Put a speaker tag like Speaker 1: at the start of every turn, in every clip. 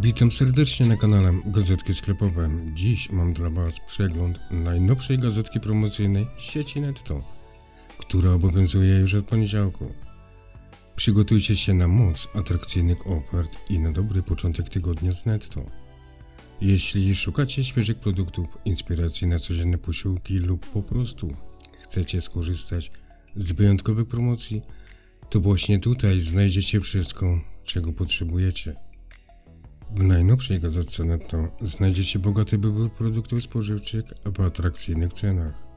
Speaker 1: Witam serdecznie na kanale Gazetki Sklepowe. Dziś mam dla Was przegląd najnowszej gazetki promocyjnej sieci Netto, która obowiązuje już od poniedziałku. Przygotujcie się na moc atrakcyjnych ofert i na dobry początek tygodnia z Netto. Jeśli szukacie świeżych produktów, inspiracji na codzienne posiłki lub po prostu chcecie skorzystać z wyjątkowych promocji, to właśnie tutaj znajdziecie wszystko, czego potrzebujecie. W najnowszej gazetce Netto znajdziecie bogaty wybór produktów spożywczych w atrakcyjnych cenach.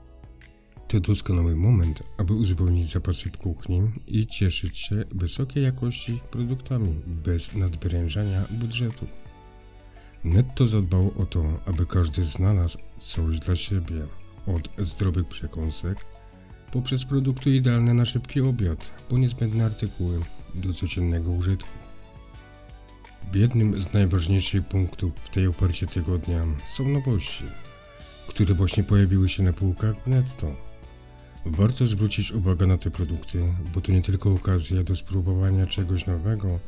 Speaker 1: To doskonały moment, aby uzupełnić zapasy w kuchni i cieszyć się wysokiej jakości produktami bez nadwyrężania budżetu. Netto zadbało o to, aby każdy znalazł coś dla siebie, od zdrowych przekąsek, poprzez produkty idealne na szybki obiad, po niezbędne artykuły do codziennego użytku. Jednym z najważniejszych punktów w tej oparcie tygodnia są nowości, które właśnie pojawiły się na półkach w netto. Warto zwrócić uwagę na te produkty, bo to nie tylko okazja do spróbowania czegoś nowego,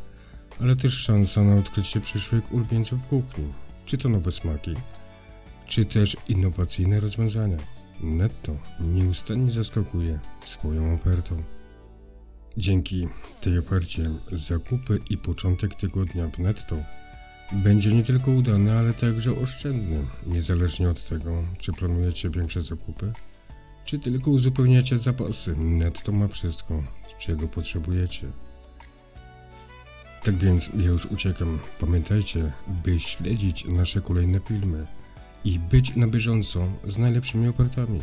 Speaker 1: ale też szansa na odkrycie przyszłych ulubieńców kuchni, czy to nowe smaki, czy też innowacyjne rozwiązania. Netto nieustannie zaskakuje swoją ofertą. Dzięki tej ofercie zakupy i początek tygodnia w netto będzie nie tylko udany, ale także oszczędny, niezależnie od tego, czy planujecie większe zakupy, czy tylko uzupełniacie zapasy. Netto ma wszystko, czego potrzebujecie. Tak więc ja już uciekam. Pamiętajcie, by śledzić nasze kolejne filmy i być na bieżąco z najlepszymi ofertami.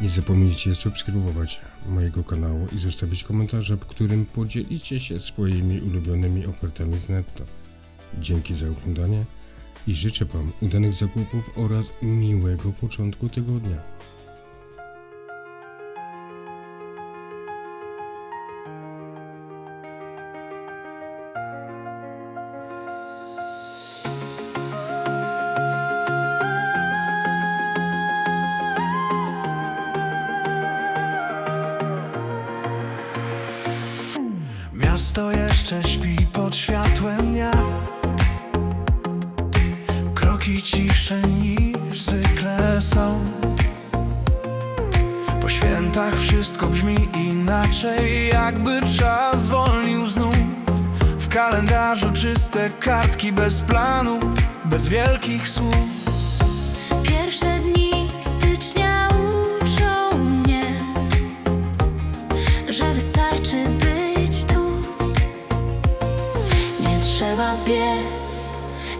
Speaker 1: Nie zapomnijcie subskrybować mojego kanału i zostawić komentarza, w którym podzielicie się swoimi ulubionymi ofertami z netto. Dzięki za oglądanie i życzę Wam udanych zakupów oraz miłego początku tygodnia.
Speaker 2: Kroki cisze niż zwykle są. Po świętach wszystko brzmi inaczej Jakby czas zwolnił znów. W kalendarzu czyste kartki bez planów Bez wielkich słów.
Speaker 3: Pierwsze dni stycznia uczą mnie, że wystarczy być tu. Nie trzeba biec,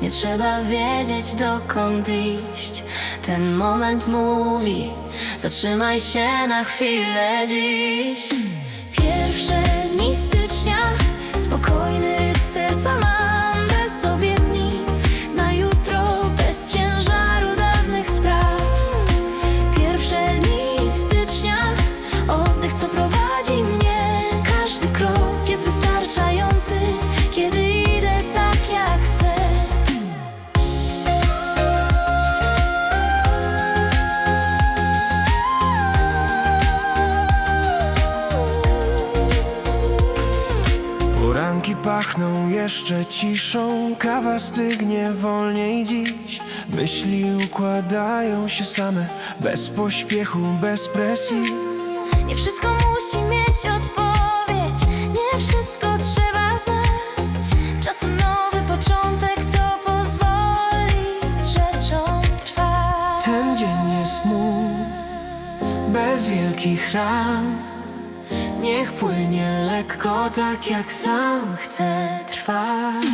Speaker 3: nie trzeba wiedzieć dokąd iść. Ten moment mówi, zatrzymaj się na chwilę dziś. Pierwsze dni stycznia, spokojny rytm serca mam
Speaker 2: jeszcze ciszą Kawa stygnie wolniej dziś Myśli układają się same Bez pośpiechu, bez presji
Speaker 3: Nie wszystko musi mieć odpowiedź, nie wszystko trzeba znać. Czasem nowy początek to pozwoli rzeczom trwać.
Speaker 2: Ten dzień jest mój Bez wielkich ram Niech płynie lekko tak jak sam chcę trwać.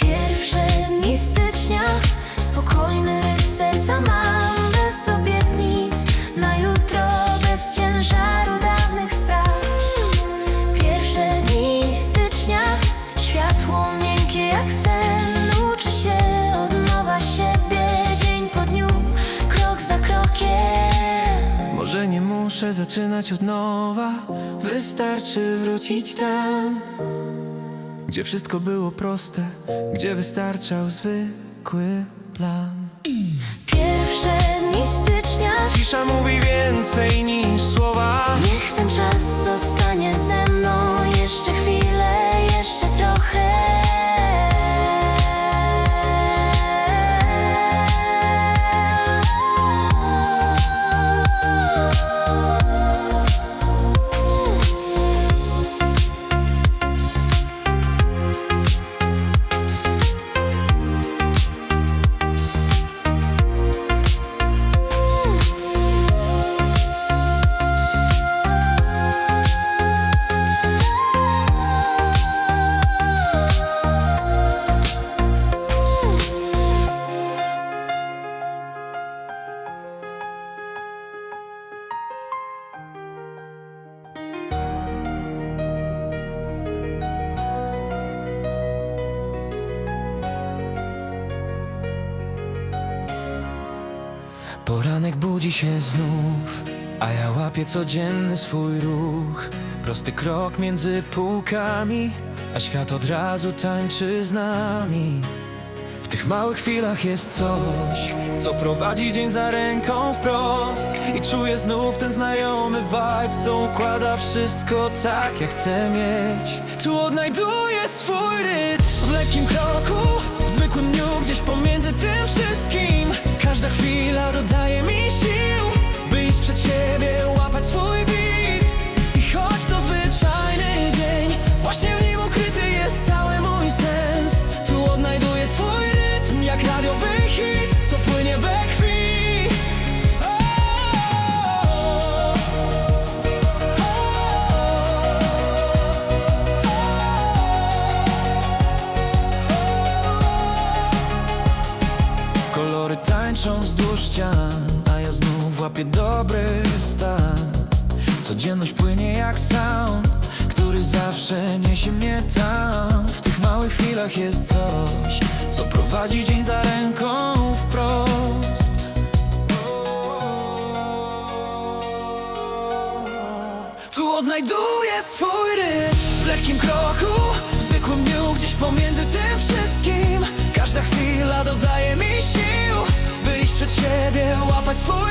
Speaker 3: Pierwsze dni stycznia, spokojny rytm serca mam
Speaker 2: Może nie muszę zaczynać od nowa. Wystarczy wrócić tam Gdzie wszystko było proste Gdzie wystarczał zwykły plan.
Speaker 3: Pierwsze dni stycznia,
Speaker 2: Cisza mówi więcej Poranek budzi się znów, a ja łapię codzienny swój ruch. Prosty krok między półkami, a świat od razu tańczy z nami. W tych małych chwilach jest coś, co prowadzi dzień za ręką wprost I czuję znów ten znajomy vibe, co układa wszystko tak jak chcę mieć Tu odnajduję swój rytm w lekkim kroku, w zwykłym dniu gdzieś pomiędzy tym wszystkim Każda chwila dodaje łapię dobry stan. Codzienność płynie jak sound, który zawsze niesie mnie tam. W tych małych chwilach jest coś, co prowadzi dzień za ręką wprost. Tu odnajduję swój rytm w lekkim kroku W zwykłym dniu gdzieś pomiędzy tym wszystkim. Każda chwila dodaje mi sił By iść przed siebie, łapać swój